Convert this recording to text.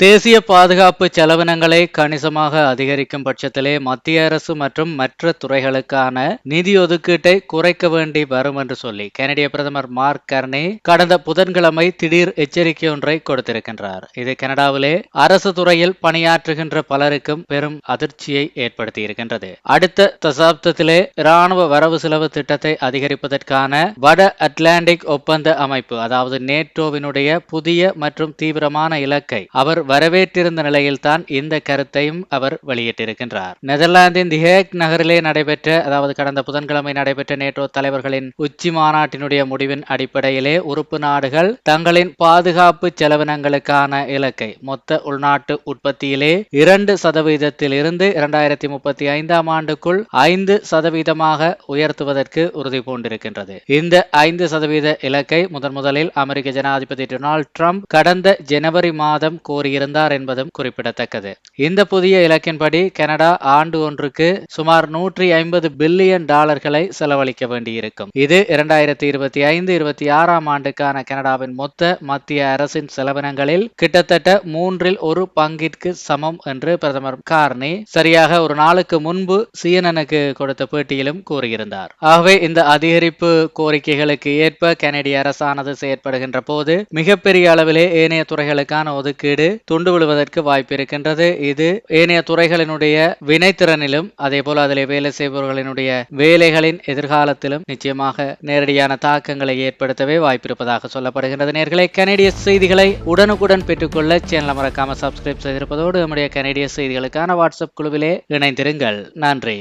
தேசிய பாதுகாப்பு செலவினங்களை கணிசமாக அதிகரிக்கும் பட்சத்திலே மத்திய அரசு மற்றும் மற்ற துறைகளுக்கான நிதி ஒதுக்கீட்டை குறைக்க வேண்டி வரும் என்று சொல்லி கனடிய பிரதமர் மார்க் கர்னி கடந்த புதன்கிழமை திடீர் எச்சரிக்கை ஒன்றை கொடுத்திருக்கின்றார். இது கனடாவிலே அரசு துறையில் பணியாற்றுகின்ற பலருக்கும் பெரும் அதிர்ச்சியை ஏற்படுத்தி இருக்கின்றது அடுத்த தசாப்தத்திலே இராணுவ வரவு செலவு திட்டத்தை அதிகரிப்பதற்கான வட அட்லாண்டிக் ஒப்பந்த அமைப்பு அதாவது நேட்டோவினுடைய புதிய மற்றும் தீவிரமான இலக்கை அவர் வரவேற்றிருந்த நிலையில்தான் இந்த கருத்தையும் அவர் வெளியிட்டிருக்கின்றார். நெதர்லாந்தின் திஹேக் நகரிலே நடைபெற்ற அதாவது கடந்த புதன்கிழமை நடைபெற்ற நேட்டோ தலைவர்களின் உச்சி மாநாட்டினுடைய முடிவின் அடிப்படையிலே உறுப்பு நாடுகள் தங்களின் பாதுகாப்பு செலவினங்களுக்கான இலக்கை மொத்த உள்நாட்டு உற்பத்தியிலே இரண்டு சதவீதத்தில் இருந்து இரண்டாயிரத்தி முப்பத்தி ஐந்தாம் ஆண்டுக்குள் ஐந்து சதவீதமாக உயர்த்துவதற்கு உறுதி பூண்டிருக்கின்றது. இந்த ஐந்து சதவீத இலக்கை முதன் முதலில் அமெரிக்க ஜனாதிபதி டொனால்ட் ட்ரம்ப் கடந்த ஜனவரி மாதம் கோரிய இருந்தார் என்பதும் குறிப்பிடத்தக்கது. இந்த புதிய இலக்கின்படி கனடா ஆண்டு ஒன்றுக்கு சுமார் நூற்றி ஐம்பது பில்லியன் டாலர்களை செலவழிக்க வேண்டியிருக்கும். இது இரண்டாயிரத்தி இருபத்தி ஐந்து இருபத்தி ஆறாம் ஆண்டுக்கான கனடாவின் மொத்த மத்திய அரசின் செலவினங்களில் கிட்டத்தட்ட மூன்றில் ஒரு பங்கிற்கு சமம் என்று பிரதமர் கார்னி சரியாக ஒரு நாளுக்கு முன்பு சிஎன்எனுக்கு கொடுத்த பேட்டியிலும் கூறியிருந்தார். ஆகவே இந்த அதிகரிப்பு கோரிக்கைகளுக்கு ஏற்ப கனடிய அரசானது செயற்படுகின்ற போது மிகப்பெரிய அளவிலே ஏனைய துறைகளுக்கான ஒதுக்கீடு துண்டு விழுவதற்கு வாய்ப்பு இருக்கின்றது. இது ஏனைய துறைகளினுடைய வினைத்திறனிலும் அதே போல அதில் வேலை செய்பவர்களினுடைய வேலைகளின் எதிர்காலத்திலும் நிச்சயமாக நேரடியான தாக்கங்களை ஏற்படுத்தவே வாய்ப்பிருப்பதாக சொல்லப்படுகின்றது. நேர்களை கனடிய செய்திகளை உடனுக்குடன் பெற்றுக்கொள்ள சேனலை மறக்காம சப்ஸ்கிரைப் செய்திருப்பதோடு நம்முடைய கனடிய செய்திகளுக்கான வாட்ஸ்அப் குழுவிலே இணைந்திருங்கள். நன்றி.